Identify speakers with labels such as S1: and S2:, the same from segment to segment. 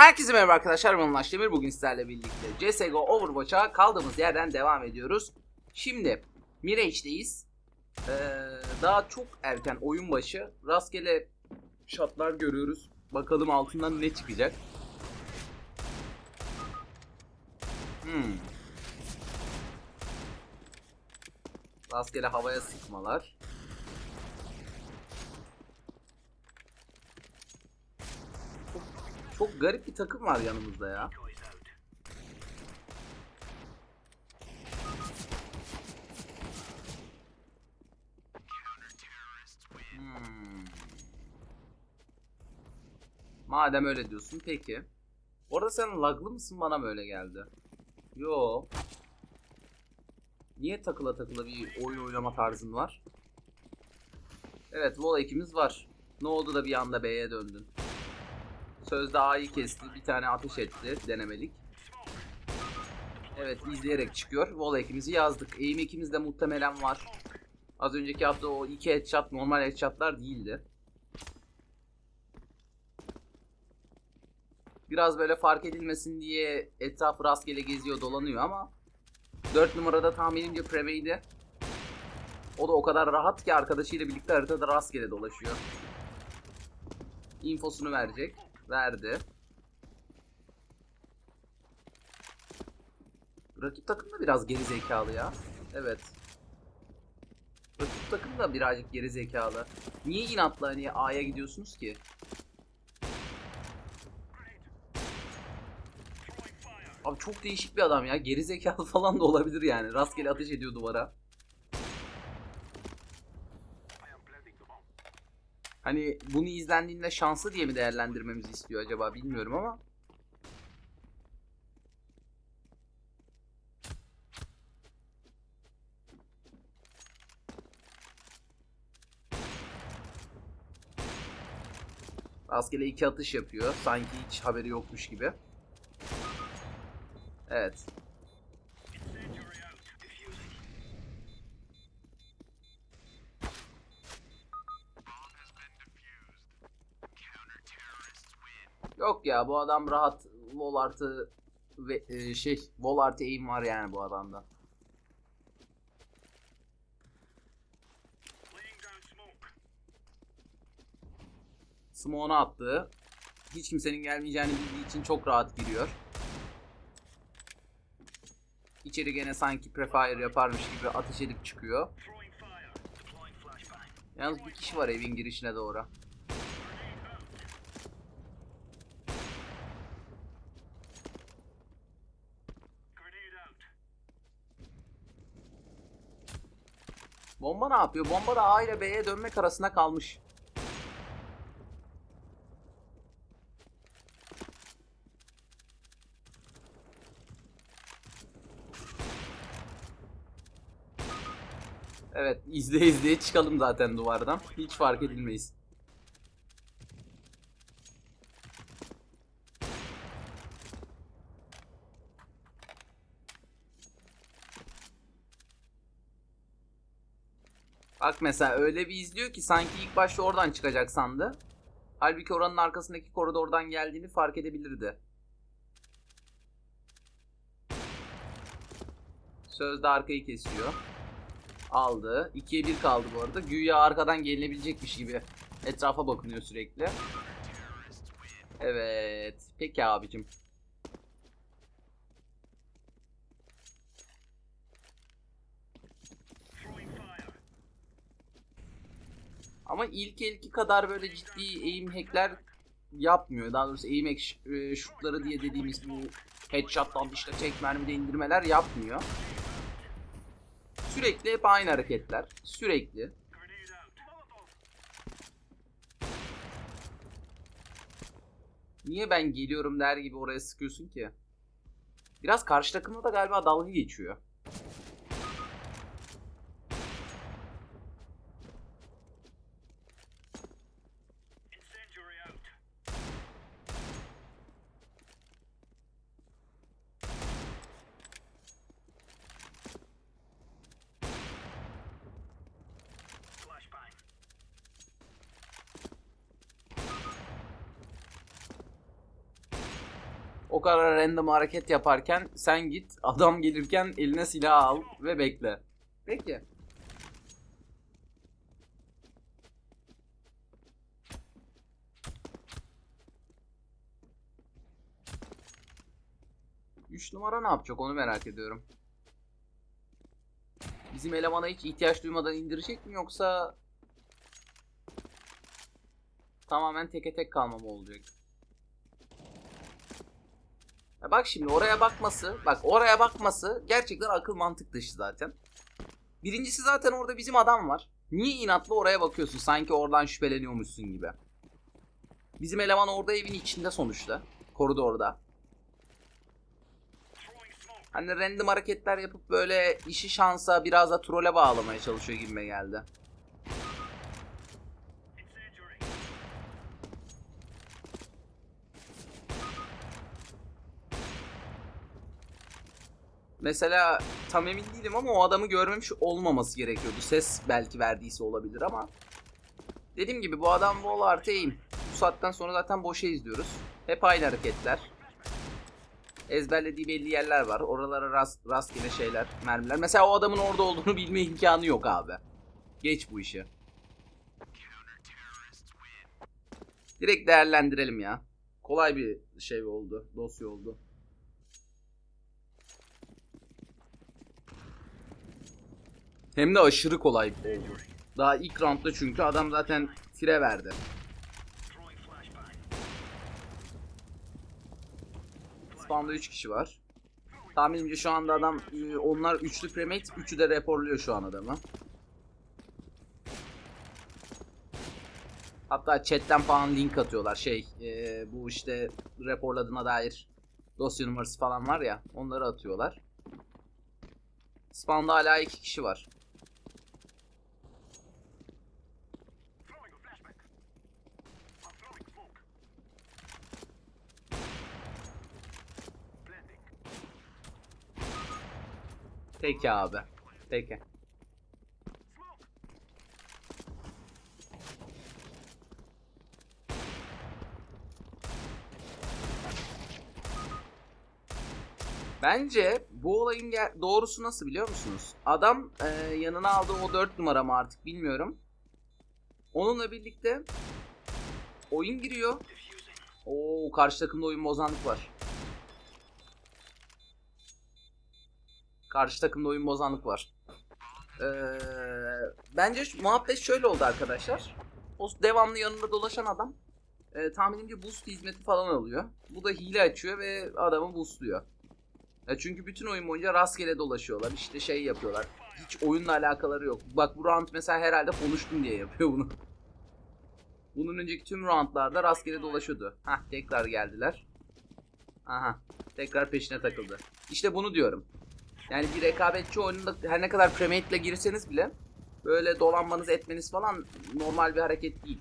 S1: Herkese merhaba arkadaşlar ben Ulaş Demir. Bugün sizlerle birlikte CSGO Overwatch'a kaldığımız yerden devam ediyoruz. Şimdi Mirage'deyiz. Ee, daha çok erken oyun başı. Rastgele shotlar görüyoruz. Bakalım altından ne çıkacak. Hmm. Rastgele havaya sıkmalar. Çok garip bir takım var yanımızda ya. Hmm. Madem öyle diyorsun peki. Orada sen laglı mısın bana mı öyle geldi? Yo. Niye takıla takıla bir oyun oynama tarzın var? Evet Vol ekimiz var. Ne oldu da bir anda B'ye döndün? Sözde A'yı kesti. Bir tane ateş etti. Denemelik. Evet izleyerek çıkıyor. Vol ekimizi yazdık. Eğim ekimiz de muhtemelen var. Az önceki hafta o iki headshot normal headshotlar değildi. Biraz böyle fark edilmesin diye etrafı rastgele geziyor dolanıyor ama 4 numarada tahminimce Prevey'di. O da o kadar rahat ki arkadaşıyla birlikte haritada rastgele dolaşıyor. Infosunu verecek. Verdi. Rakip takım da biraz geri zekalı ya. Evet. Rakip takım da birazcık geri zekalı. Niye inatla hani A'ya gidiyorsunuz ki? Abi çok değişik bir adam ya. Geri zekalı falan da olabilir yani. Rastgele ateş ediyor duvara. Hani bunu izlendiğinde şanslı diye mi değerlendirmemizi istiyor acaba bilmiyorum ama. Rastgele iki atış yapıyor. Sanki hiç haberi yokmuş gibi. Evet. Yok ya bu adam rahat vol artı ve e, şey vol artı aim var yani bu adamda. Smoke'unu attı. Hiç kimsenin gelmeyeceğini bildiği için çok rahat giriyor. İçeri gene sanki prefire yaparmış gibi ateş edip çıkıyor. Yalnız bir kişi var evin girişine doğru. Bomba ne yapıyor? Bomba da A ile B'ye dönmek arasında kalmış. Evet izle izleye çıkalım zaten duvardan. Hiç fark edilmeyiz. Bak mesela öyle bir izliyor ki sanki ilk başta oradan çıkacak sandı. Halbuki oranın arkasındaki koridordan geldiğini fark edebilirdi. Sözde arkayı kesiyor. Aldı. 2'ye 1 kaldı bu arada. Güya arkadan gelinebilecekmiş gibi etrafa bakınıyor sürekli. Evet. Peki abicim. Ama ilk elki kadar böyle ciddi aim hackler yapmıyor. Daha doğrusu aim hack e, şutları diye dediğimiz bu headshot'tan işte tek mermide indirmeler yapmıyor. Sürekli hep aynı hareketler. Sürekli. Niye ben geliyorum der gibi oraya sıkıyorsun ki? Biraz karşı takımda da galiba dalga geçiyor. O kadar random hareket yaparken sen git adam gelirken eline silah al ve bekle. Peki. Üç numara ne yapacak onu merak ediyorum. Bizim elemana hiç ihtiyaç duymadan indirecek mi yoksa tamamen teke tek kalma mı olacak? Ya bak şimdi oraya bakması, bak oraya bakması gerçekten akıl mantık dışı zaten. Birincisi zaten orada bizim adam var. Niye inatla oraya bakıyorsun sanki oradan şüpheleniyormuşsun gibi. Bizim eleman orada evin içinde sonuçta. Koridorda. Hani random hareketler yapıp böyle işi şansa biraz da trole bağlamaya çalışıyor gibime geldi. Mesela tam emin değilim ama o adamı görmemiş olmaması gerekiyordu. Ses belki verdiyse olabilir ama. Dediğim gibi bu adam wall artı aim. Bu saatten sonra zaten boşa izliyoruz. Hep aynı hareketler. Ezberlediği belli yerler var. Oralara rast, rastgele şeyler, mermiler. Mesela o adamın orada olduğunu bilme imkanı yok abi. Geç bu işi. Direkt değerlendirelim ya. Kolay bir şey oldu. Dosya oldu. Hem de aşırı kolay. Daha ilk roundda çünkü adam zaten tire verdi. Spawn'da 3 kişi var. Tahminimce şu anda adam e, onlar üçlü premate, üçü de raporluyor şu an adamı. Hatta chatten falan link atıyorlar şey e, bu işte raporladığına dair dosya numarası falan var ya onları atıyorlar. Spawn'da hala iki kişi var. Peki abi. Peki. Bence bu olayın doğrusu nasıl biliyor musunuz? Adam e, yanına aldığı o 4 numara mı artık bilmiyorum. Onunla birlikte oyun giriyor. Oo karşı takımda oyun bozanlık var. Karşı takımda oyun bozanlık var. Ee, bence muhabbet şöyle oldu arkadaşlar. O devamlı yanında dolaşan adam e, tahminimce boost hizmeti falan alıyor. Bu da hile açıyor ve adamı boostluyor. Ya çünkü bütün oyun boyunca rastgele dolaşıyorlar. İşte şey yapıyorlar. Hiç oyunla alakaları yok. Bak bu round mesela herhalde konuştum diye yapıyor bunu. Bunun önceki tüm roundlarda rastgele dolaşıyordu. Hah tekrar geldiler. Aha tekrar peşine takıldı. İşte bunu diyorum. Yani bir rekabetçi oyununda her ne kadar premate ile girseniz bile böyle dolanmanız etmeniz falan normal bir hareket değil.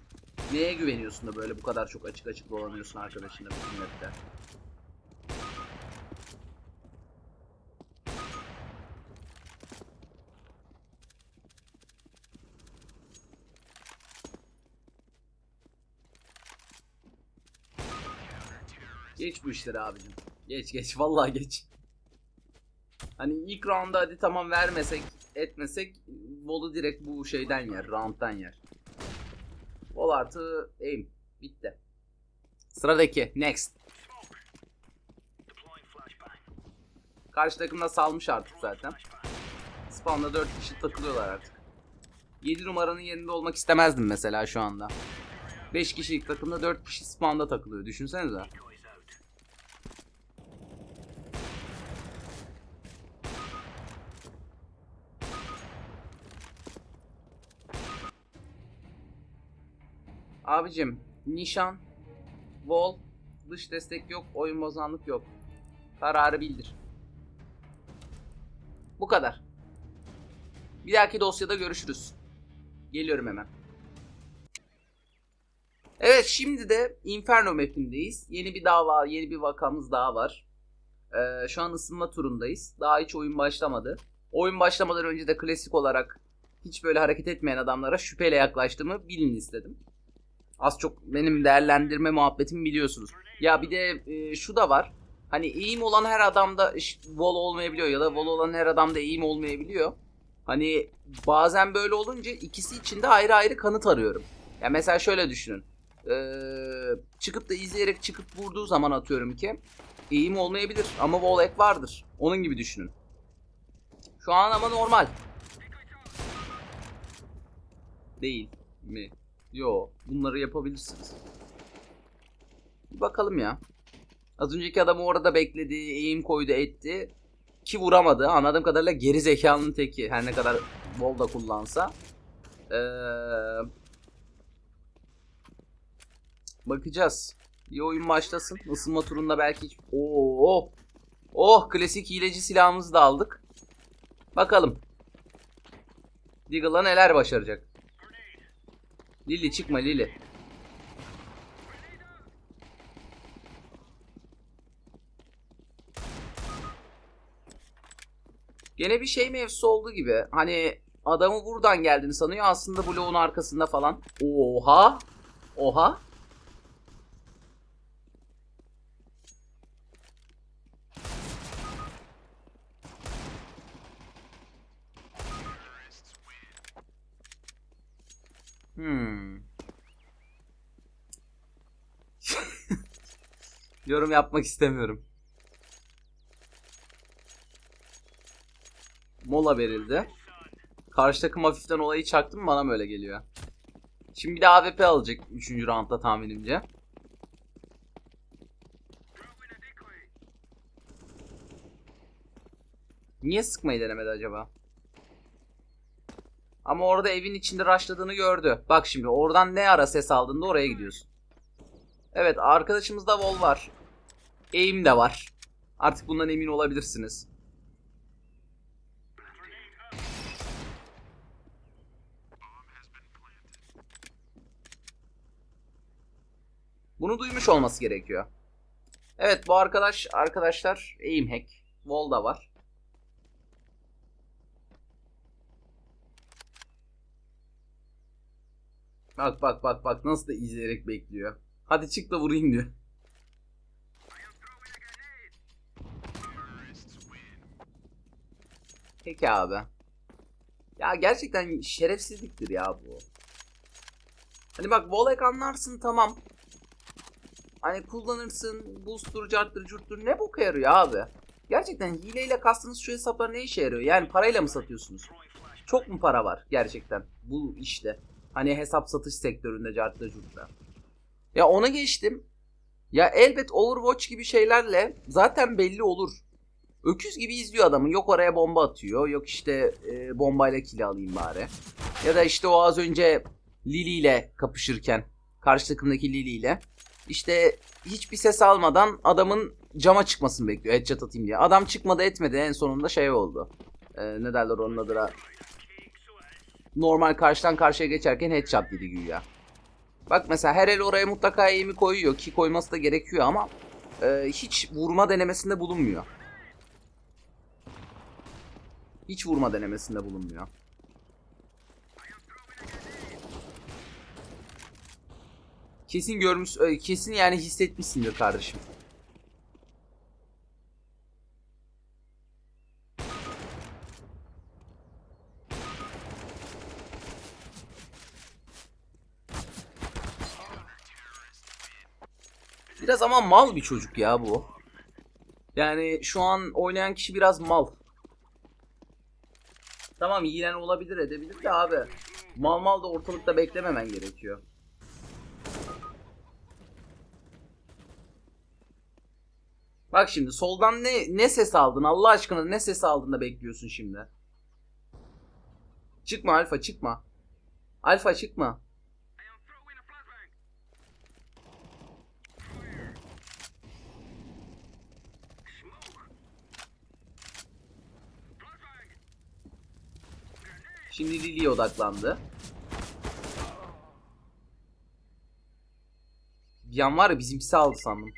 S1: Neye güveniyorsun da böyle bu kadar çok açık açık dolanıyorsun arkadaşınla bütün map'te? Geç bu işleri abicim. Geç geç vallahi geç. Hani ilk roundda hadi tamam vermesek etmesek Vol'u direkt bu şeyden yer, round'dan yer. Vol artı aim. Bitti. Sıradaki next. Karşı takımda salmış artık zaten. Spawn'da 4 kişi takılıyorlar artık. 7 numaranın yerinde olmak istemezdim mesela şu anda. 5 kişilik takımda 4 kişi spawn'da takılıyor. Düşünsenize. Abicim nişan, vol, dış destek yok, oyun bozanlık yok. Kararı bildir. Bu kadar. Bir dahaki dosyada görüşürüz. Geliyorum hemen. Evet şimdi de Inferno map'indeyiz. Yeni bir dava, yeni bir vakamız daha var. Ee, şu an ısınma turundayız. Daha hiç oyun başlamadı. Oyun başlamadan önce de klasik olarak hiç böyle hareket etmeyen adamlara şüpheyle yaklaştığımı bilin istedim. Az çok benim değerlendirme muhabbetimi biliyorsunuz. Ya bir de e, şu da var. hani eğim olan her adamda iş- wall olmayabiliyor ya da wall olan her adamda eğim olmayabiliyor. Hani bazen böyle olunca ikisi için de ayrı ayrı kanıt arıyorum. Ya mesela şöyle düşünün. Ee, çıkıp da izleyerek çıkıp vurduğu zaman atıyorum ki eğim olmayabilir ama wall hack vardır. Onun gibi düşünün. Şu an ama normal. Değil mi? Yo, bunları yapabilirsiniz. Bir bakalım ya. Az önceki adam orada bekledi, eğim koydu, etti. Ki vuramadı. Anladığım kadarıyla geri zekalının teki. Her ne kadar bol da kullansa. Ee, bakacağız. Bir oyun başlasın. Isınma turunda belki hiç... Oo, oh, klasik hileci silahımızı da aldık. Bakalım. Deagle'la neler başaracak. Lili çıkma Lili. Gene bir şey mevzusu olduğu gibi. Hani adamı buradan geldiğini sanıyor. Aslında bloğun arkasında falan. Oha. Oha. Hmm. Yorum yapmak istemiyorum. Mola verildi. Karşı takım hafiften olayı çaktı mı bana mı öyle geliyor. Şimdi bir de AWP alacak 3. roundda tahminimce. Niye sıkmayı denemedi acaba? Ama orada evin içinde rushladığını gördü. Bak şimdi oradan ne ara ses aldığında oraya gidiyorsun. Evet arkadaşımızda wall var. Aim de var. Artık bundan emin olabilirsiniz. Bunu duymuş olması gerekiyor. Evet bu arkadaş arkadaşlar aim hack. Wall da var. Bak bak bak bak nasıl da izleyerek bekliyor. Hadi çık da vurayım diyor. Peki abi. Ya gerçekten şerefsizliktir ya bu. Hani bak Volek anlarsın tamam. Hani kullanırsın, boost'tur, carttır, curttur ne boka yarıyor abi. Gerçekten hileyle kastınız şu hesaplar ne işe yarıyor? Yani parayla mı satıyorsunuz? Çok mu para var gerçekten bu işte? Hani hesap satış sektöründe cartta curtta. Ya ona geçtim. Ya elbet Overwatch gibi şeylerle zaten belli olur. Öküz gibi izliyor adamı. Yok oraya bomba atıyor. Yok işte e, bombayla kill alayım bari. Ya da işte o az önce Lily ile kapışırken karşı takımdaki Lily ile işte hiçbir ses almadan adamın cama çıkmasını bekliyor. Headshot atayım diye. Adam çıkmadı etmedi. En sonunda şey oldu. E, ne derler onun adına. Normal karşıdan karşıya geçerken headshot dedi güya. Bak mesela her el oraya mutlaka aim'i koyuyor ki koyması da gerekiyor ama e, hiç vurma denemesinde bulunmuyor. Hiç vurma denemesinde bulunmuyor. Kesin görmüş, e, kesin yani hissetmişsindir kardeşim. Biraz ama mal bir çocuk ya bu. Yani şu an oynayan kişi biraz mal. Tamam yiyen olabilir edebilir de abi. Mal mal da ortalıkta beklememen gerekiyor. Bak şimdi soldan ne ne ses aldın Allah aşkına ne ses aldın da bekliyorsun şimdi. Çıkma Alfa çıkma. Alfa çıkma. Şimdi Lily'ye odaklandı. Bir an var ya bizimkisi aldı sandım.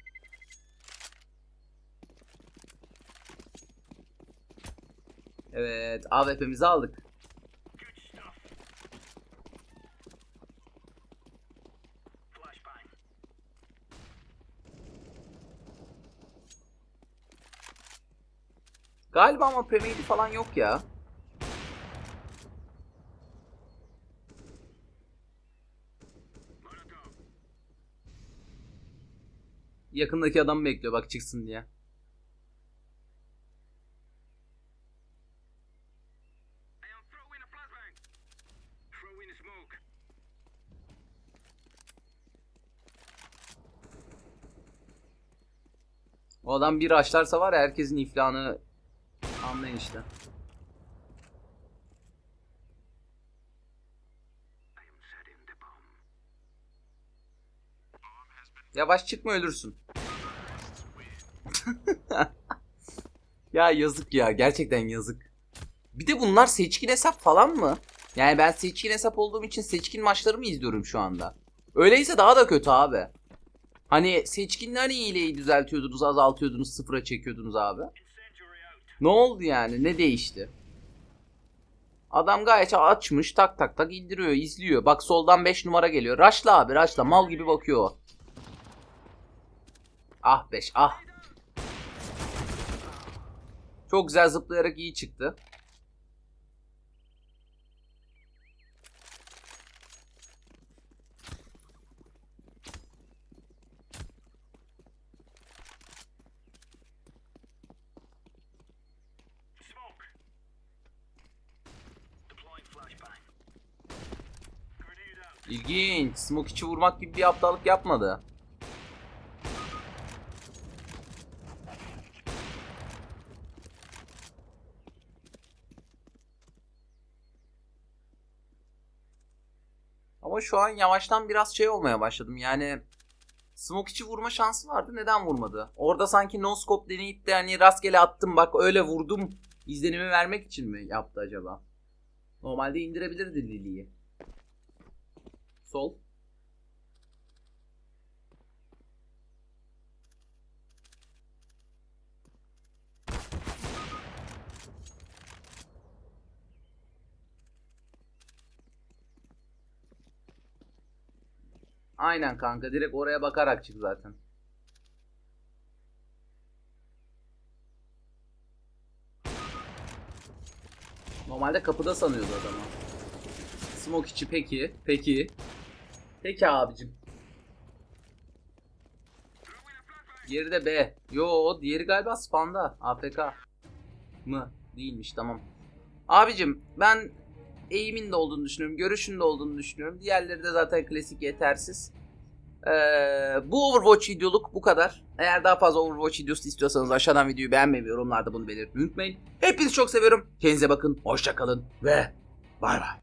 S1: Evet AWP'mizi aldık. Galiba ama premade falan yok ya. Yakındaki adam bekliyor bak çıksın diye. O adam bir açlarsa var ya herkesin iflahını anlayın işte. Yavaş çıkma ölürsün. ya yazık ya gerçekten yazık. Bir de bunlar seçkin hesap falan mı? Yani ben seçkin hesap olduğum için seçkin maçları mı izliyorum şu anda? Öyleyse daha da kötü abi. Hani seçkinle hani hileyi düzeltiyordunuz, azaltıyordunuz, sıfıra çekiyordunuz abi. Ne oldu yani? Ne değişti? Adam gayet açmış tak tak tak indiriyor izliyor. Bak soldan 5 numara geliyor. Raşla abi raşla mal gibi bakıyor o. Ah 5 ah. Çok güzel zıplayarak iyi çıktı. İlginç. Smoke içi vurmak gibi bir aptallık yapmadı. Ama şu an yavaştan biraz şey olmaya başladım. Yani Smoke vurma şansı vardı. Neden vurmadı? Orada sanki no scope deneyip de hani rastgele attım bak öyle vurdum izlenimi vermek için mi yaptı acaba? Normalde indirebilirdi Lily'yi. Sol. Aynen kanka direkt oraya bakarak çık zaten. Normalde kapıda sanıyordu adamı. Smoke içi peki. Peki. Peki abicim. Diğeri de B. Yo diğeri galiba spanda. AFK. Mı? Değilmiş tamam. Abicim ben eğimin de olduğunu düşünüyorum. Görüşün de olduğunu düşünüyorum. Diğerleri de zaten klasik yetersiz. Ee, bu Overwatch videoluk bu kadar. Eğer daha fazla Overwatch videosu istiyorsanız aşağıdan videoyu beğenmeyi ve yorumlarda bunu belirtmeyi unutmayın. Hepinizi çok seviyorum. Kendinize bakın. Hoşçakalın ve bay bay.